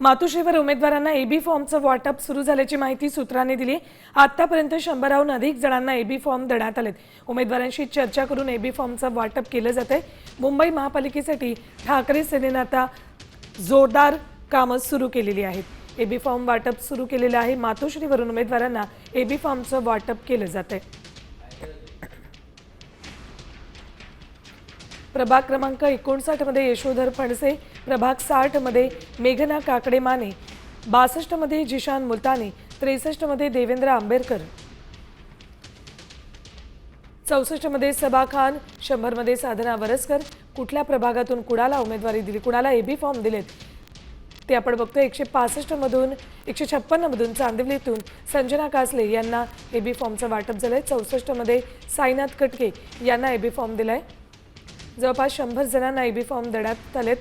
मातोश्रीवर उमेदवारांना एबी फॉर्मचं वाटप सुरू झाल्याची माहिती सूत्रांनी दिली. आतापर्यंत शंभराहून अधिक जणांना एबी फॉर्म देण्यात आलेत. उमेदवारांशी चर्चा करून एबी फॉर्मचं वाटप केलं जात आहे मुंबई महापालिकेसाठी ठाकरे सेनेनं आता जोरदार कामं सुरू केलेली आहेत. एबी फॉर्म वाटप सुरू केलेलं आहे. मातोश्रीवरून उमेदवारांना एबी फॉर्मचं वाटप केलं जात आहे प्रभाग क्रमांक एकोणसाठमध्ये यशोधर फणसे प्रभाग साठमध्ये मेघना काकडे माने बासष्टमध्ये जिशान मुलताने त्रेसष्टमध्ये देवेंद्र आंबेडकर. चौसष्टमध्ये सबा खान शंभरमध्ये साधना वरसकर. कुठल्या प्रभागातून कुणाला उमेदवारी दिली कुणाला एबी फॉर्म दिलेत? ते आपण बघतो एकशे पासष्टमधून एकशे छप्पन्नमधून चांदिवलीतून संजना कासले यांना एबी फॉर्मचं वाटप झालं आहे चौसष्टमध्ये साईनाथ कटके यांना एबी फॉर्म दिलाय. जवळपास शंभर जणांना बी फॉर्म देण्यात आलेत